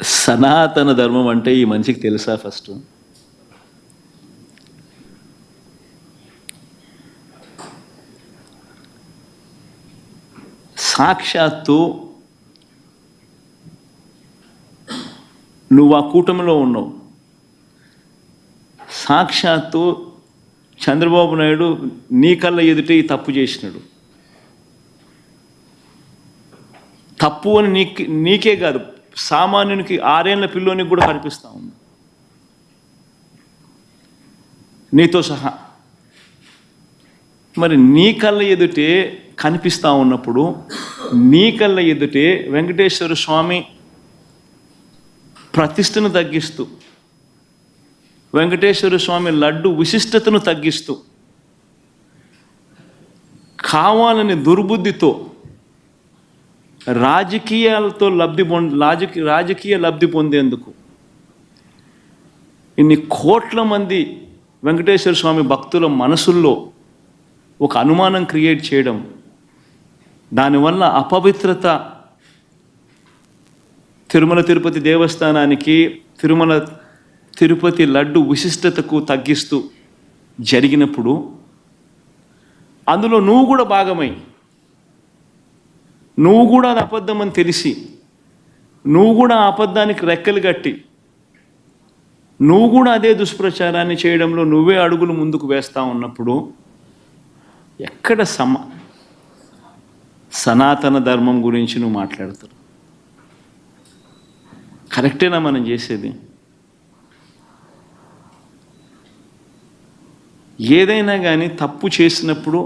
సనాతన ధర్మం అంటే ఈ మనిషికి తెలుసా ఫస్ట్? సాక్షాత్తు నువ్వు ఆ కూటమిలో ఉన్నావు. సాక్షాత్తు చంద్రబాబు నాయుడు నీ కళ్ళ ఎదుటే ఈ తప్పు చేసినాడు. తప్పు అని నీకే కాదు సామాన్యునికి ఆరేళ్ళ పిల్లోనికి కూడా కనిపిస్తూ ఉంది. నీతో సహా. మరి నీ కళ్ళ ఎదుటే కనిపిస్తూ ఉన్నప్పుడు నీ కళ్ళ ఎదుటే వెంకటేశ్వర స్వామి ప్రతిష్టను తగ్గిస్తూ వెంకటేశ్వర స్వామి లడ్డు విశిష్టతను తగ్గిస్తూ కావాలని దుర్బుద్ధితో రాజకీయాలతో లబ్ధి పొంది రాజకీయ రాజకీయ లబ్ధి పొందేందుకు ఇన్ని కోట్ల మంది వెంకటేశ్వర స్వామి భక్తుల మనసుల్లో ఒక అనుమానం క్రియేట్ చేయడం దానివల్ల అపవిత్రత తిరుమల తిరుపతి దేవస్థానానికి తిరుమల తిరుపతి లడ్డు విశిష్టతకు తగ్గిస్తూ జరిగినప్పుడు అందులో నువ్వు కూడా భాగమై నువ్వు కూడా అది అబద్ధం అని తెలిసి నువ్వు కూడా ఆ అబద్ధానికి రెక్కలు కట్టి నువ్వు కూడా అదే దుష్ప్రచారాన్ని చేయడంలో నువ్వే అడుగులు ముందుకు వేస్తూ ఉన్నప్పుడు ఎక్కడ సమ సనాతన ధర్మం గురించి నువ్వు మాట్లాడతారు కరెక్టేనా మనం చేసేది? ఏదైనా కానీ తప్పు చేసినప్పుడు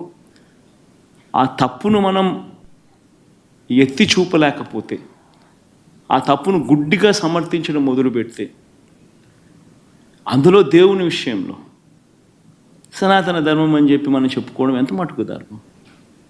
ఆ తప్పును మనం ఎత్తి చూపలేకపోతే ఆ తప్పును గుడ్డిగా సమర్థించడం మొదలు పెడితే అందులో దేవుని విషయంలో సనాతన ధర్మం అని చెప్పి మనం చెప్పుకోవడం ఎంత మటుకు ధర్మం